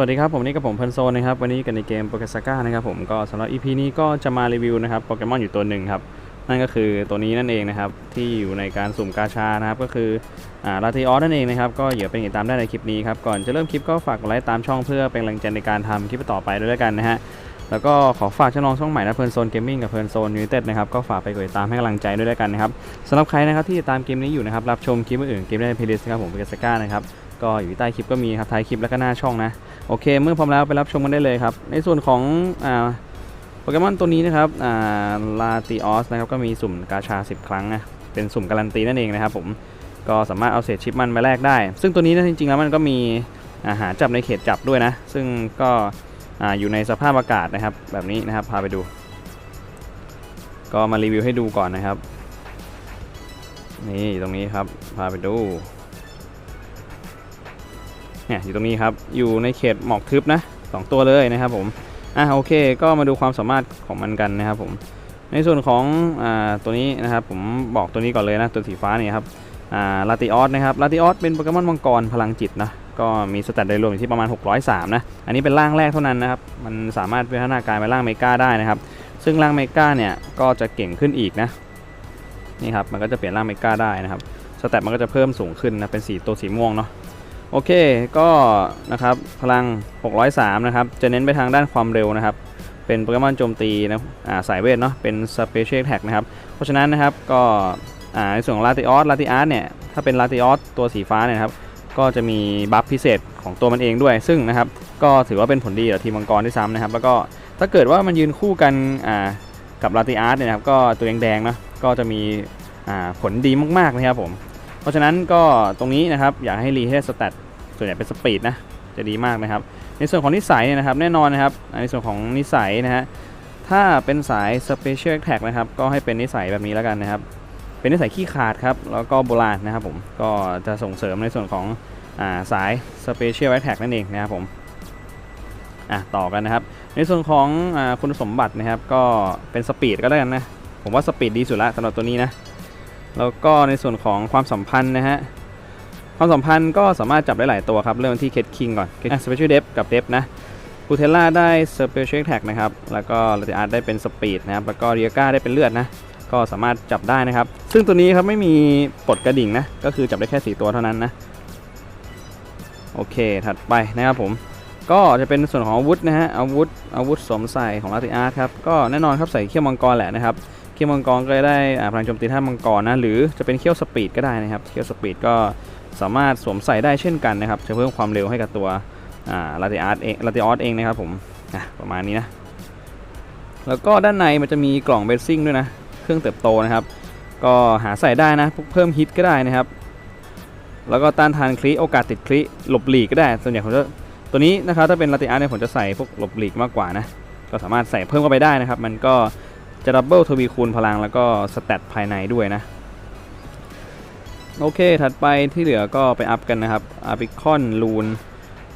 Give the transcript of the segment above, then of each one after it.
สวัสดีครับผมนี่กับผมเพลินโซนนะครับ วันนี้กันในเกมโปเกสก้านะครับผมก็สำหรับ EP นี้ก็จะมารีวิวนะครับโปเกมอนอยู่ตัวหนึ่งครับ นั่นก็คือตัวนี้นั่นเองนะครับ ที่อยู่ในการสุ่มกาชานะครับ ก็คืออ่าลาติออสนั่นเองนะครับ ก็อย่าเป็นติดตามได้ในคลิปนี้ครับ ก่อนจะเริ่มคลิปก็ฝากกดไลค์ตามช่องเพื่อเป็นกำลังใจในการทำคลิปต่อไปด้วยแล้วกันนะฮะแล้วก็ขอฝากช่องช่องใหม่นะเพลินโซนเกมมิ่งกับเพลินโซนยูไนเต็ดนะครับก็ฝากไปกดติดตามให้กำลังใจด้วยแล้วกันนะครับสำหรับใครนะครับที่ติดตามเกมนี้อยู่นะครับรับชมคลิปอื่นเกมได้ในเพลย์ลิสต์ครับผมโปเกสก้านะครับก็อยู่ใต้คลิปก็มีครับท้ายคลิปแล้วก็หน้าช่องนะ โอเค เมื่อพร้อมแล้วไปรับชมกันได้เลยครับ ในส่วนของอ่าโปเกมอนตัวนี้นะครับอ่าลาติออสนะครับก็มีสุ่มกาชา 10 ครั้งนะเป็นสุ่มการันตีนั่นเองนะครับผมก็สามารถเอาเศษชิปมันมาแลกได้ ซึ่งตัวนี้นะจริงๆแล้วมันก็มีอาหารจับในเขตจับด้วยนะ ซึ่งก็อ่าอยู่ในสภาพอากาศนะครับ แบบนี้นะครับพาไปดู ก็มารีวิวให้ดูก่อนนะครับ นี่ตรงนี้ครับพาไปดู เนี่ยอยู่ตรงนี้ครับ อยู่ในเขตหมอกทึบนะสองตัวเลยนะครับผมอะโอเค ก็มาดูความสามารถของมันกันนะครับผม ในส่วนของอ่าตัวนี้นะครับผมบอกตัวนี้ก่อนเลยนะตัวสีฟ้านี่ครับอ่าลาติออสนะครับลาติออสเป็นโปเกมอนมังกรพลังจิตนะก็มีสแตทโดยรวมอยู่ที่ประมาณ 603 นะ อันนี้เป็นร่างแรกเท่านั้นนะครับ มันสามารถพัฒนาการไปร่างเมกาได้นะครับ ซึ่งร่างเมกาเนี่ยก็จะเก่งขึ้นอีกนะ นี่ครับ มันก็จะเปลี่ยนร่างเมกาได้นะครับ สแตทมันก็จะเพิ่มสูงขึ้นนะ เป็นสีตัวสีม่วงเนาะ โอเคก็นะครับพลัง 603 นะครับ จะเน้นไปทางด้านความเร็วนะครับ เป็นโปเกมอนโจมตีนะอ่าสายเวทเนาะเป็น Special Attack นะครับ เพราะฉะนั้นนะครับก็อ่าในส่วนของลาติออสลาติอาร์เนี่ย ถ้าเป็นลาติออสตัวสีฟ้าเนี่ยนะครับ ก็จะมีบัฟพิเศษของตัวมันเองด้วย ซึ่งนะครับ ก็ถือว่าเป็นผลดีต่อทีมมังกรที่ซ้ำนะครับ แล้วก็ถ้าเกิดว่ามันยืนคู่กันอ่ากับลาติอาร์เนี่ยนะครับ ก็ตัวแดงๆเนาะก็จะมีอ่าผลดีมากๆนะครับผม เพราะฉะนั้นก็ตรงนี้นะครับอยากให้รีให้สแตทส่วนใหญ่เป็นสปีดนะจะดีมากนะครับ ในส่วนของนิสัยเนี่ยนะครับแน่นอนนะครับในส่วนของนิสัยนะฮะถ้าเป็นสาย Special Attack นะครับก็ให้เป็นนิสัยแบบนี้แล้วกันนะครับ เป็นนิสัยขี้ขาดครับแล้วก็โบราณนะครับผมก็จะส่งเสริมในส่วนของอาสาย Special Attack นั่นเองนะครับผมอะต่อกันนะครับ ในส่วนของอคุณสมบัตินะครับก็เป็นสปีดก็ได้กันนะผมว่าสปีดดีสุดละสำหรับตัวนี้นะ แล้วก็ในส่วนของความสัมพันธ์นะฮะความสัมพันธ์ก็สามารถจับได้หลายตัวครับ เริ่มที่เคทคิงก่อนสเปเชียลเดฟกับเดฟนะพูเทล่าได้สเปเชียลแท็กนะครับ แล้วก็ลาติอาร์ได้เป็นสปีดนะครับ แล้วก็เรียก้าได้เป็นเลือดนะ ก็สามารถจับได้นะครับ ซึ่งตัวนี้ครับไม่มีปลดกระดิ่งนะ ก็คือจับได้แค่ 4 ตัวเท่านั้นนะ โอเค ถัดไปนะครับผม ก็จะเป็นส่วนของอาวุธนะฮะ อาวุธ อาวุธสวมใส่ของลาติอาร์ครับ ก็แน่นอนครับใส่เขี้ยวมังกรแหละนะครับ เขี้ยวมังกรก็จะได้พลังโจมตีท่ามังกรนะหรือจะเป็นเขี้ยวสปีดก็ได้นะครับเขี้ยวสปีดก็สามารถสวมใส่ได้เช่นกันนะครับจะเพิ่มความเร็วให้กับตัวลาติอาร์เองลาติออสเองนะครับผมประมาณนี้นะแล้วก็ด้านในมันจะมีกล่องเบสซิ่งด้วยนะเครื่องเติบโตนะครับ ก็หาใส่ได้นะเพิ่มฮิตก็ได้นะครับ แล้วก็ต้านทานคลิโอกาสติดคลิหลบหลีกก็ได้ส่วนใหญ่ผมจะตัวนี้นะครับถ้าเป็นลาติอาร์เนี่ยผมจะใส่พวกหลบหลีกมากกว่านะก็สามารถใส่เพิ่มเข้าไปได้นะครับ มันก็ จะดับเบิลทวีคูณพลังแล้วก็สแตทภายในด้วยนะ โอเค ถัดไปที่เหลือก็ไปอัพกันนะครับอาร์บิคอนลูน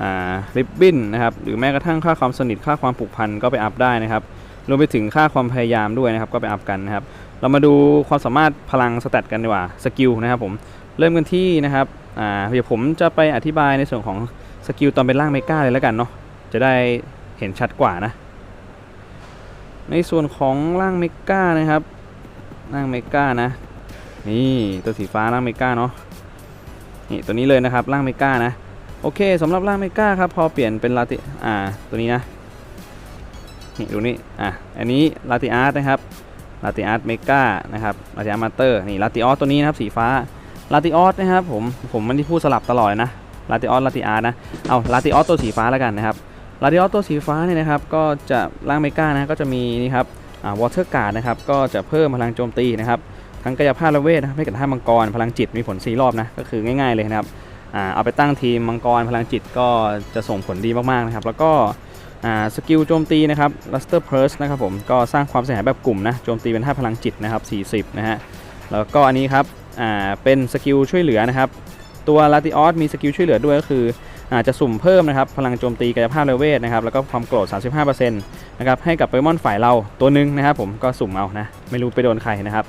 อ่าริบบินนะครับหรือแม้กระทั่งค่าความสนิทค่าความผูกพันก็ไปอัพได้นะครับรวมไปถึงค่าความพยายามด้วยนะครับก็ไปอัพกันนะครับเรามาดูความสามารถพลังสแตทกันดีกว่าสกิลนะครับผมเริ่มกันที่นะครับอ่าเดี๋ยวผมจะไปอธิบายในส่วนของสกิลตอนเป็นร่างเมกาเลยแล้วกันเนาะจะได้เห็นชัดกว่านะ ในส่วนของร่างเมกานะครับร่างเมกานะ นี่ตัวสีฟ้าร่างเมก้าเนาะนี่ตัวนี้เลยนะครับร่างเมกานะโอเคสำหรับร่างเมก้าครับพอเปลี่ยนเป็นลาติอ่าตัวนี้นะนี่ดูนี่อะอันนี้ลาติอาร์ตนะครับลาติอาร์ตเมก้านะครับลาติอาร์ตมาเตอร์นี่ลาติออสตัวนี้นะครับสีฟ้าลาติออสนะครับผมผมมันที่พูดสลับตลอดนะลาติออสลาติอาร์ตนะเอาลาติออสตัวสีฟ้าแล้วกันนะครับ ลาดิออสตัวสีฟ้าเนี่ยนะครับก็จะร่างเมกานะก็จะมีนี่ครับอ่าวอเตอร์การ์ดนะครับก็จะเพิ่มพลังโจมตีนะครับทั้งกายภาพและเวทนะครับให้กับท่ามังกรพลังจิตมีผล 4 รอบนะก็คือง่ายๆเลยนะครับอ่าเอาไปตั้งทีมมังกรพลังจิตก็จะส่งผลดีมากๆนะครับแล้วก็อ่าสกิลโจมตีนะครับลัสเตอร์เพิร์สนะครับผมก็สร้างความเสียหายแบบกลุ่มนะโจมตีเป็นท่าพลังจิตนะครับ40นะฮะแล้วก็อันนี้ครับอ่าเป็นสกิลช่วยเหลือนะครับตัวลาติออสมีสกิลช่วยเหลือด้วยก็คือ อาจจะสุ่มเพิ่มนะครับพลังโจมตีกายภาพเลเวทนะครับแล้วก็ความโกรธ 35%นะครับให้กับโปเกมอนฝ่ายเราตัวหนึ่งนะครับผมก็สุ่มเอานะไม่รู้ไปโดนใครนะครับ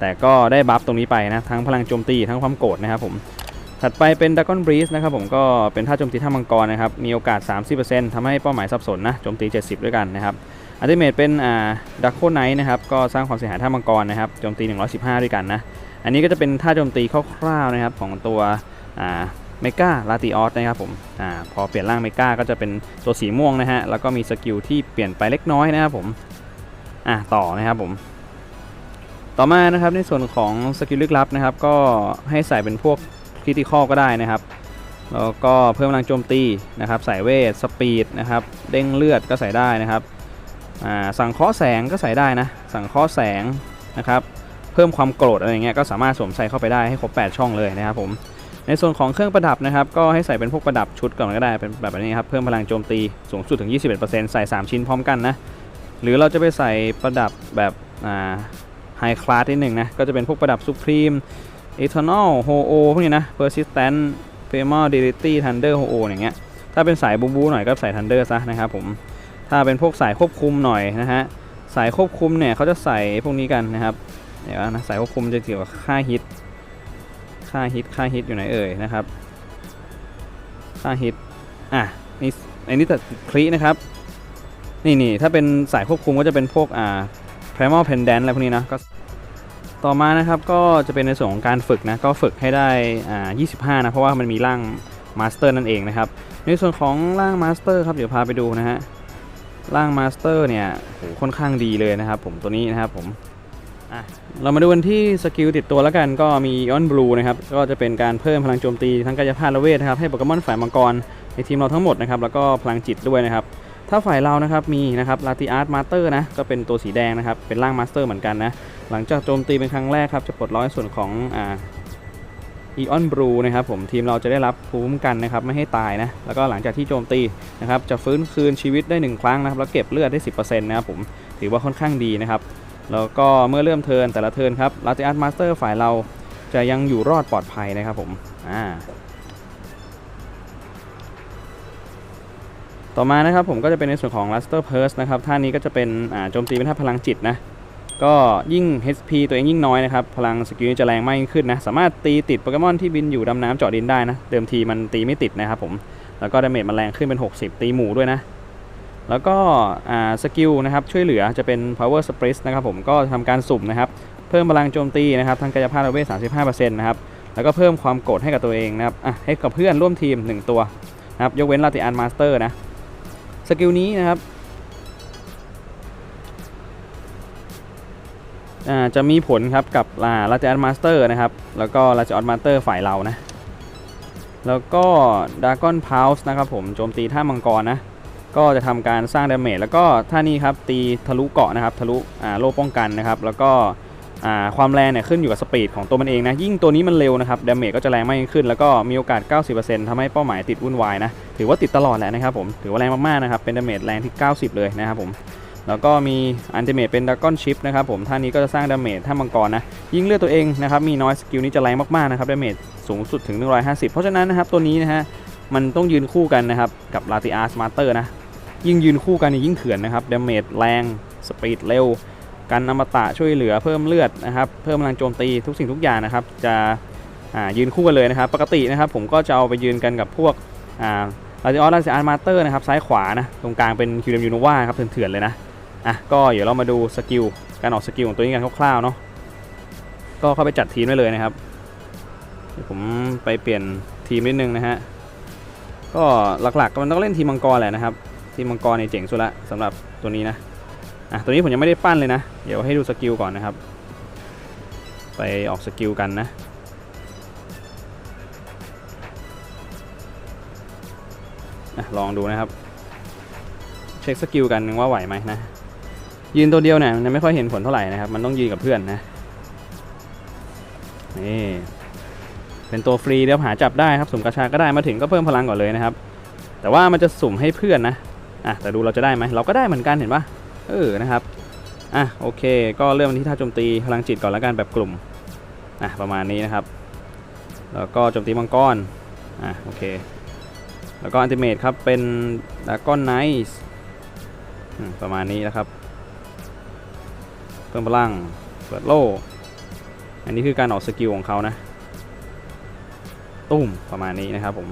แต่ก็ได้บัฟตรงนี้ไปนะทั้งพลังโจมตีทั้งความโกรธนะครับผมถัดไปเป็น Dragon Breeze นะครับผมก็เป็นท่าโจมตีท่ามังกรนะครับมีโอกาส 30%ทำให้เป้าหมายสับสนนะโจมตี 70 ด้วยกันนะครับอัลติเมทเป็นอ่าดักโคไนท์นะครับก็สร้างความเสียหายท่ามังกรนะครับโจมตี 115 ด้วยกันนะอันนี้ก็จะเป็นท่าโจมตีคร่าวๆนะครับของตัวอ่า เมกาลาติออสนะครับผมอ่าพอเปลี่ยนร่างเมกาก็จะเป็นตัวสีม่วงนะฮะแล้วก็มีสกิลที่เปลี่ยนไปเล็กน้อยนะครับผมอะต่อนะครับผมต่อมานะครับในส่วนของสกิลลึกลับนะครับก็ให้ใส่เป็นพวกคริติคอลก็ได้นะครับแล้วก็เพิ่มพลังโจมตีนะครับใส่เวทสปีดนะครับเด้งเลือดก็ใส่ได้นะครับอ่าสั่งเคราะห์แสงก็ใส่ได้นะสั่งเคราะห์แสงนะครับเพิ่มความโกรธอะไรเงี้ยก็สามารถสวมใส่เข้าไปได้ให้ครบ 8 ช่องเลยนะครับผม ในส่วนของเครื่องประดับนะครับก็ให้ใส่เป็นพวกประดับชุดก่อนก็ได้เป็นแบบนี้ครับเพิ่มพลังโจมตีสูงสุดถึง 21%ใส่ 3 ชิ้นพร้อมกันนะหรือเราจะไปใส่ประดับแบบไฮคลาสนิดหนึ่งนะก็จะเป็นพวกประดับ Supreme Eternal h o o พวกนี้นะ Persistent p r e m a l Deity Thunder h o o ออย่างเงี้ยถ้าเป็นสายบูบูหน่อยก็ใส่ Thunder ซะนะครับผมถ้าเป็นพวกสายควบคุมหน่อยนะฮะสายควบคุมเนี่ยเขาจะใส่พวกนี้กันนะครับเดี๋ยวนะสายควบคุมจะเกี่ยวกับค่าฮิต ค่าฮิตค่าฮิตอยู่ไหนเอ่ยนะครับ ค่าฮิตอะนี่อันนี้แต่คลีนะครับ นี่นี่ถ้าเป็นสายควบคุมก็จะเป็นพวกอ่า primal pendant อะไรพวกนี้นะก็ต่อมานะครับก็จะเป็นในส่วนของการฝึกนะก็ฝึกให้ได้อ่า25 นะเพราะว่ามันมีร่างมาสเตอร์นั่นเองนะครับในส่วนของร่างมาสเตอร์ครับเดี๋ยวพาไปดูนะฮะร่างมาสเตอร์เนี่ยค่อนข้างดีเลยนะครับ ผมตัวนี้นะครับผมอะ เรามาดูกันที่สกิลติดตัวแล้วกันก็มีออนบลูนะครับก็จะเป็นการเพิ่มพลังโจมตีทั้งกายภาพและเวทนะครับให้โปเกมอนฝ่ายมังกรในทีมเราทั้งหมดนะครับแล้วก็พลังจิตด้วยนะครับถ้าฝ่ายเรานะครับมีนะครับลาติอาร์ตมาสเตอร์นะก็เป็นตัวสีแดงนะครับเป็นร่างมาสเตอร์เหมือนกันนะหลังจากโจมตีเป็นครั้งแรกครับจะปลดล็อกส่วนของอ่าอีออนบลูนะครับผมทีมเราจะได้รับภูมิคุ้มกันนะครับไม่ให้ตายนะแล้วก็หลังจากที่โจมตีนะครับจะฟื้นคืนชีวิตได้ 1 ครั้งนะครับแล้วเก็บเลือดได้ 10%นะครับผมถือว่าค่อนข้างดีนะครับ แล้วก็เมื่อเริ่มเทินแต่ละเทินครับลาติอาร์มาสเตอร์ฝ่ายเราจะยังอยู่รอดปลอดภัยนะครับผมอ่าต่อมานะครับผมก็จะเป็นในส่วนของ Luster Purse นะครับท่านี้ก็จะเป็นโจมตีเป็นท่าพลังจิตนะ ก็ยิ่ง HP ตัวเองยิ่งน้อยนะครับ พลังสกิลจะแรงมากยิ่งขึ้นนะ สามารถตีติดโปเกมอนที่บินอยู่ดำน้ำเจาะดินได้นะ เดิมทีมันตีไม่ติดนะครับผม แล้วก็ดาเมจมันแรงขึ้นเป็น 60 ตีหมู่ด้วยนะ แล้วก็สกิลนะครับช่วยเหลือจะเป็น Power Sprit นะครับผมก็ทำการสุ่มนะครับเพิ่มพลังโจมตีนะครับทั้งกายภาพและเวท35%นะครับแล้วก็เพิ่มความโกรธให้กับตัวเองนะครับอะให้กับเพื่อนร่วมทีม 1 ตัวนะครับยกเว้นลาติอันมาสเตอร์นะสกิลนี้นะครับจะมีผลครับกับลาลาจ a อนมาสเตอร์นะครับแล้วก็ลาจ a ออนมาสเตอร์ฝ่ายเรานะแล้วก็ดากอนพาวส์นะครับผมโจมตีท่ามังกรนะ ก็จะทำการสร้างดาเมจแล้วก็ท่านี้ครับตีทะลุเกาะนะครับทะลุโล่ป้องกันนะครับแล้วก็ความแรงเนี่ยขึ้นอยู่กับสปีดของตัวมันเองนะยิ่งตัวนี้มันเร็วนะครับดาเมจก็จะแรงมากขึ้น แล้วก็มีโอกาส 90%ทำให้เป้าหมายติดวุ่นวายนะถือว่าติดตลอดแหละนะครับผมถือว่าแรงมากๆนะครับเป็นดาเมจแรงที่ 90 เลยนะครับผมแล้วก็มีอันติเมตเป็นดากก้อนชิปนะครับผมท่านี้ก็จะสร้างดาเมจถ้ามังกรนะยิ่งเลือดตัวเองนะครับมีน้อยสกิลนี้จะแรงมากๆนะครับดาเมจสูงสุดถึง 150 เพราะฉะนั้นนะครับตัวนี้นะฮะมันต้องยืนคู่กันนะครับกับลาติอาร์สมาร์เตอร์นะ ยิ่งยืนคู่กันยิ่งเถื่อนนะครับดาเมจแรง สปีดเร็ว การอมตะช่วยเหลือเพิ่มเลือดนะครับ เพิ่มพลังโจมตีทุกสิ่งทุกอย่างนะครับ จะยืนคู่กันเลยนะครับ ปกตินะครับผมก็จะเอาไปยืนกันกับพวกอ่าลาติออสลาติอาร์มาเตอร์นะครับซ้ายขวานะ ตรงกลางเป็นคิวเดมยูโนวาครับเถื่อนๆเลยนะ อะก็เดี๋ยวเรามาดูสกิลการออกสกิลของตัวนี้กันคร่าวๆเนาะ ก็เข้าไปจัดทีมได้เลยนะครับ ผมไปเปลี่ยนทีมนิดนึงนะฮะ ก็หลักๆมันต้องเล่นทีมมังกรแหละนะครับ ทีมมังกรเนี่ยเจ๋งสุดละสำหรับตัวนี้นะอะตัวนี้ผมยังไม่ได้ปั้นเลยนะ เดี๋ยวให้ดูสกิลก่อนนะครับ ไปออกสกิลกันนะอะลองดูนะครับ เช็คสกิลกันว่าไหวไหมนะยืนตัวเดียวเนี่ยมันยังไม่ค่อยเห็นผลเท่าไหร่นะครับ มันต้องยืนกับเพื่อนนะนี่เป็นตัวฟรีเดี๋ยวหาจับได้ครับสุ่มกระชาก็ได้มาถึงก็เพิ่มพลังก่อนเลยนะครับ แต่ว่ามันจะสุ่มให้เพื่อนนะ อะแต่ดูเราจะได้ไหมเราก็ได้เหมือนกันเห็นปะเออนะครับอะโอเค ก็เริ่มที่ท่าโจมตีพลังจิตก่อนแล้วกันแบบกลุ่มอะประมาณนี้นะครับ แล้วก็โจมตีมังกรอะโอเค แล้วก็อันติเมตครับเป็นดากอนไนส์ประมาณนี้นะครับเพิ่มพลังเปิดโล่อันนี้คือการออกสกิลของเขานะตุ้มประมาณนี้นะครับผม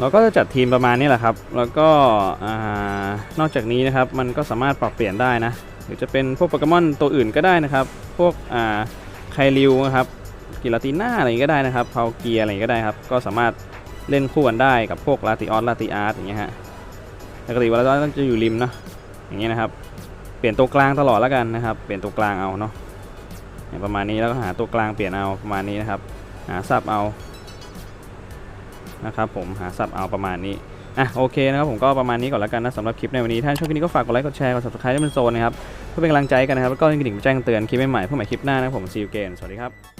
เราก็จะจัดทีมประมาณนี้แหละครับ แล้วก็นอกจากนี้นะครับมันก็สามารถปรับเปลี่ยนได้นะ หรือจะเป็นพวกโปเกมอนตัวอื่นก็ได้นะครับ พวกไคลิวนะครับกิลาติน่าอะไรก็ได้นะครับเพาเกียอะไรก็ได้ครับ ก็สามารถเล่นคู่กันได้กับพวกลาติออสลาติอาร์ตอย่างเงี้ยฮะปกติเวลาเราจะอยู่ริมเนาะอย่างเงี้ยนะครับ เปลี่ยนตัวกลางตลอดแล้วกันนะครับ เปลี่ยนตัวกลางเอาเนาะประมาณนี้แล้วก็หาตัวกลางเปลี่ยนเอาประมาณนี้นะครับ หาซับเอา นะครับผมหาสับเอาประมาณนี้อะโอเคนะครับผมก็ประมาณนี้ก่อนแล้วกันนะสำหรับคลิปในวันนี้ถ้าชอบคลิปนี้ก็ฝากกดไลค์กดแชร์กด subscribe ให้มันโซนนะครับเพื่อเป็นกำลังใจกันนะครับแล้วก็กระดิ่งแจ้งเตือนคลิปใหม่ๆเพื่อใหม่คลิปหน้านะผมซีอูเก้นสวัสดีครับ